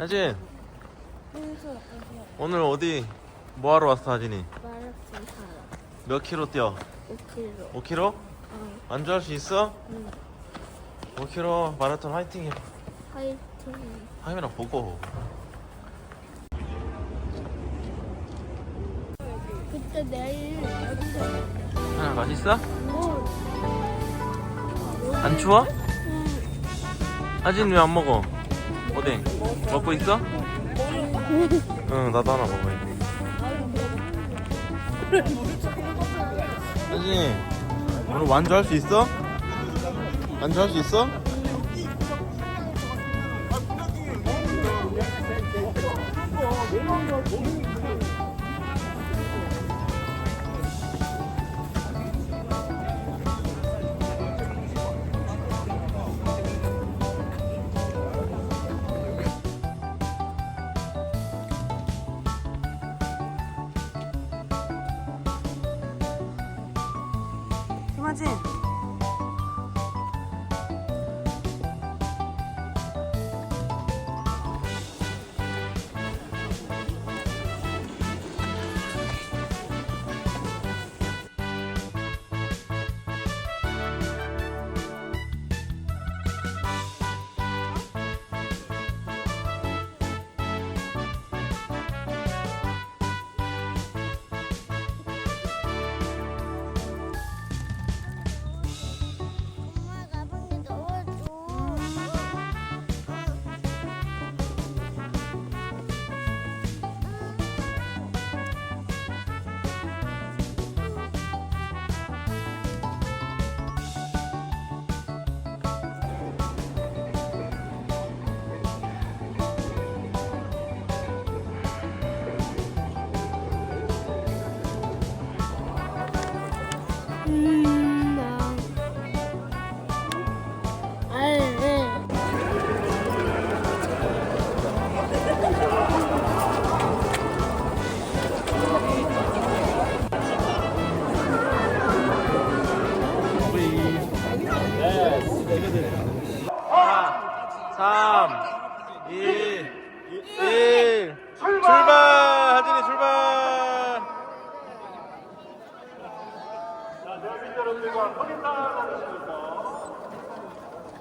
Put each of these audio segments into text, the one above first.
하진? 오늘 어디 뭐 하러 왔어 하진이? 마라톤 몇 킬로 뛰어? 5kg. 5킬로? 어, 완주할 수 있어? 응. 5킬로 마라톤 화이팅 해 화이팅. 하이면아 보고 그때 내일 어디서? 하나 맛있어? 뭐? 안 추워? 응. 하진 왜 안 먹어? 오뎅 먹고 있어? 응 나도 하나 먹어야지 하진 오늘 완주할 수 있어? 완주할 수 있어? Imagine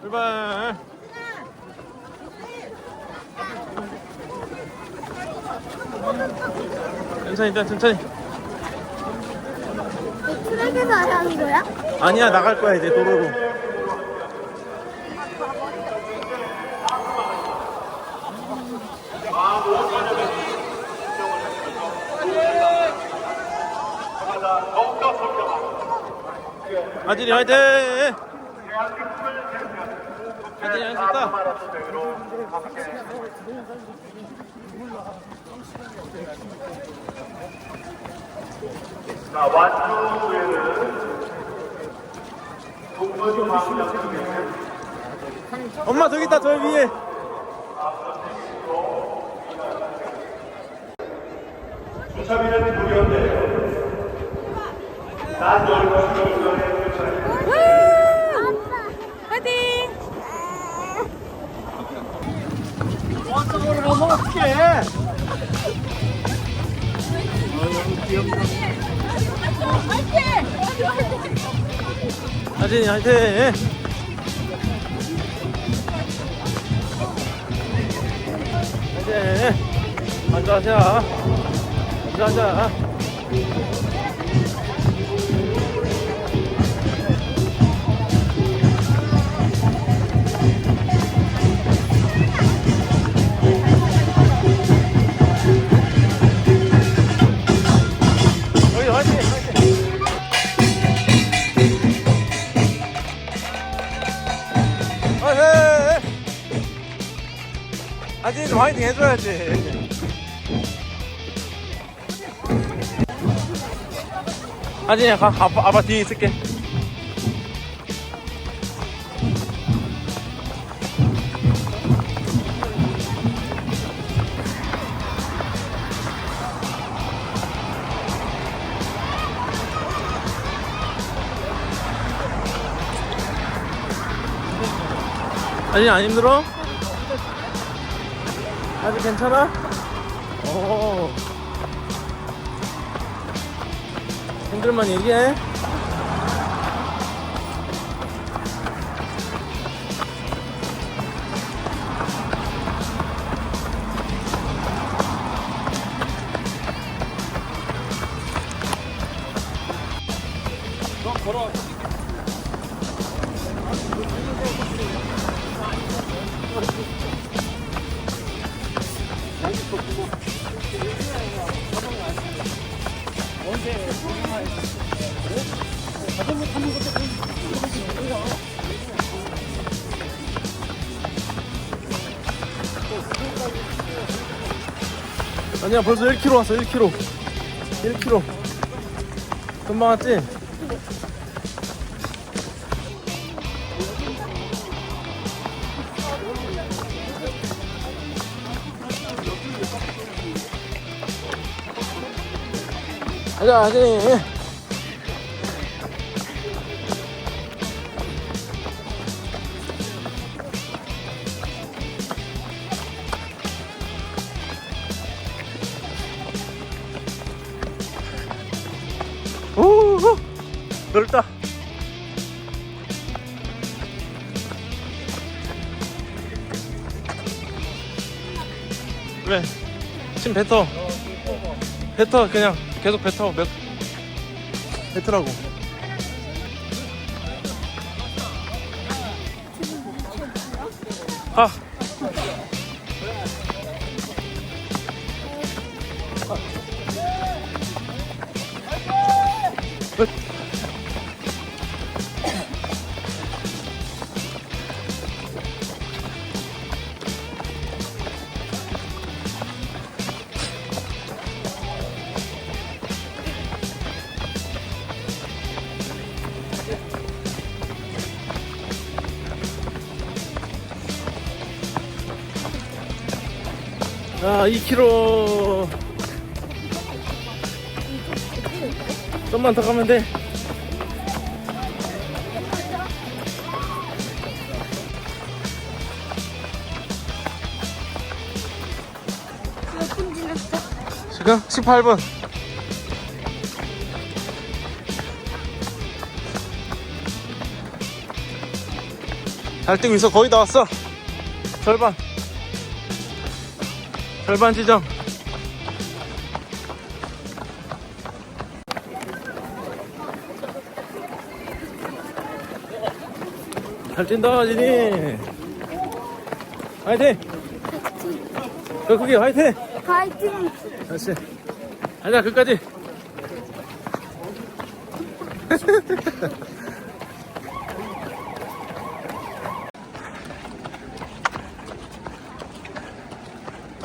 출발! 천천히, 일단 천천히. 왜 트랙에서 하는 거야? 아니야, 나갈 거야, 이제 도로로. 하진이 화이팅! 하진이 할수 있다. 자, 완주 후에는 동문 광장역에 엄마 저기 있다 저 위에. 주차비는 무료인데요. 난 넓은 공간에 주차해 화이팅 하진이 화이팅! 화이팅! 앉아 앉아 앉아 앉아 아진 화이팅 해줘야지. 아진이야 가 아빠, 아빠 뒤에 있을게. 아진이 안 힘들어? 아직 괜찮아? 오. 힘들만 얘기해. 걸어. 아니야 벌써 1km 왔어 1km 1km 금방 왔지? 가자 가자 넓다. 왜? 침 뱉어. 뱉어 그냥. 계속 뱉어 뱉, 뱉으라고. 아 자, 2km. 좀만 더 가면 돼. 몇분 지났어? 지금 18분. 잘 뛰고 있어. 거의 다 왔어. 절반. 절반 지점. 잘 뛴다, 진이. 화이팅! 저 그게 화이팅! 파이팅! 다시. 가자, 끝까지.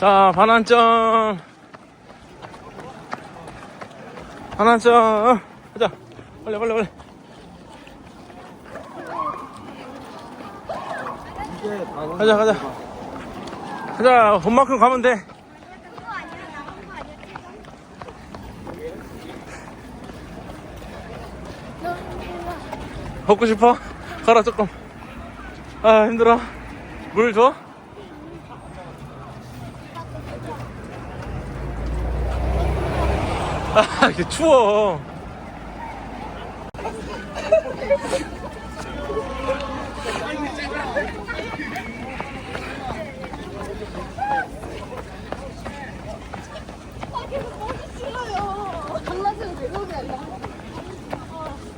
자, 반환점. 반환점. 가자. 빨리, 빨리, 빨리. 가자, 가자. 가자, 본만큼 가면 돼. 먹고 싶어? 가라 조금 아 힘들어 물 줘? 아 이게 추워?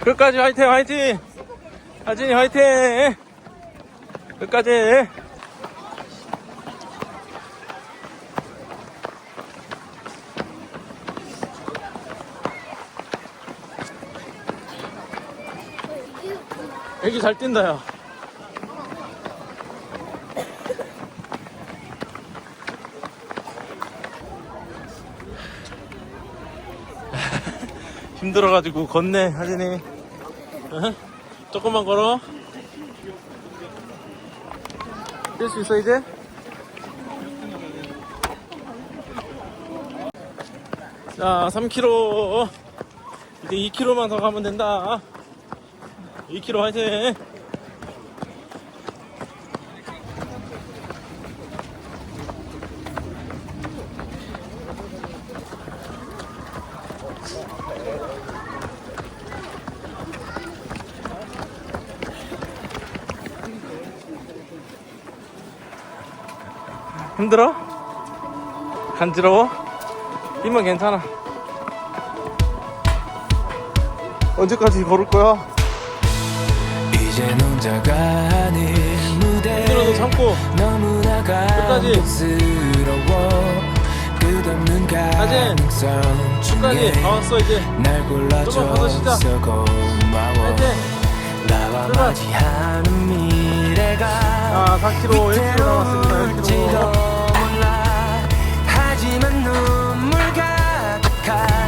끝까지 화이팅 화이팅. 하진이 화이팅. 끝까지 잘 뛴다 야 힘들어가지고 걷네 하진이. 어? 조금만 걸어. 뛸 수 있어 이제? 자 3km 이제 2km만 더 가면 된다 2kg 화이팅! 힘들어? 간지러워? 힘은 괜찮아. 언제까지 걸을 거야? 이젠 혼자가 아닌 무대 힘들어도 참고. 너무나 끝까지. 감격스러워 끝없는 가능성 끝까지 다 왔어 이제. 날. 골라줘서 고마워 나와. 맞이하는 미래가 자, 4km, 1km 남았습니다. 1km 1km. 몰라 하지만 눈물 가득한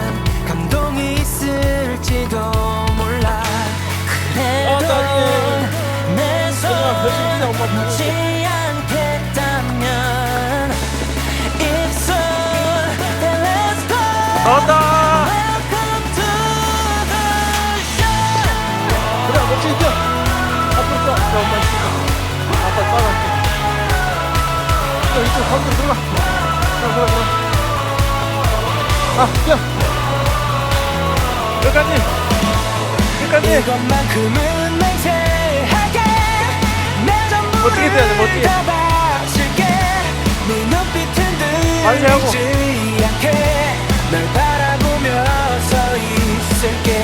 가운데 들어가. 자, 그래, 그래. 아, 뛰어! 끝까지! 끝까지! 이것만큼은 맹세하게 내 전부를 멋지게 뛰어야 돼, 멋지게. 다 바칠게 하고. 널 바라보며 서 있을게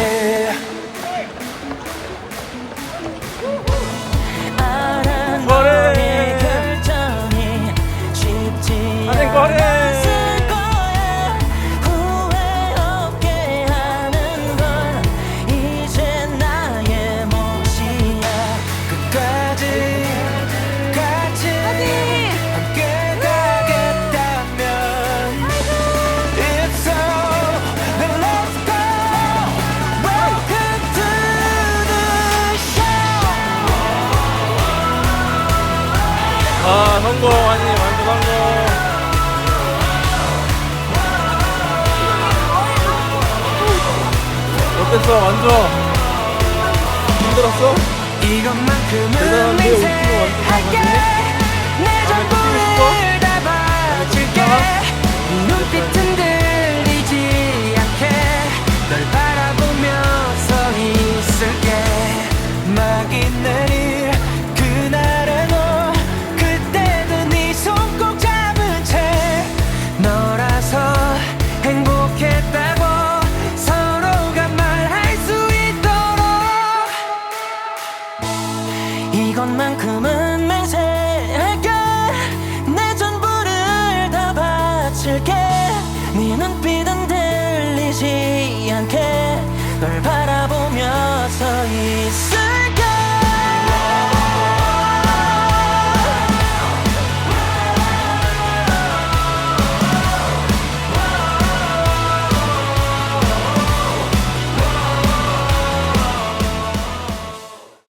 성공! 아니, 완전 성공! 어땠어? 완전 힘들었어? 이것만큼은 대단한데, 5km 완전 맹세할게 내 전부를 다 바칠게 네 눈빛은 들리지 널 바라보며 서 있을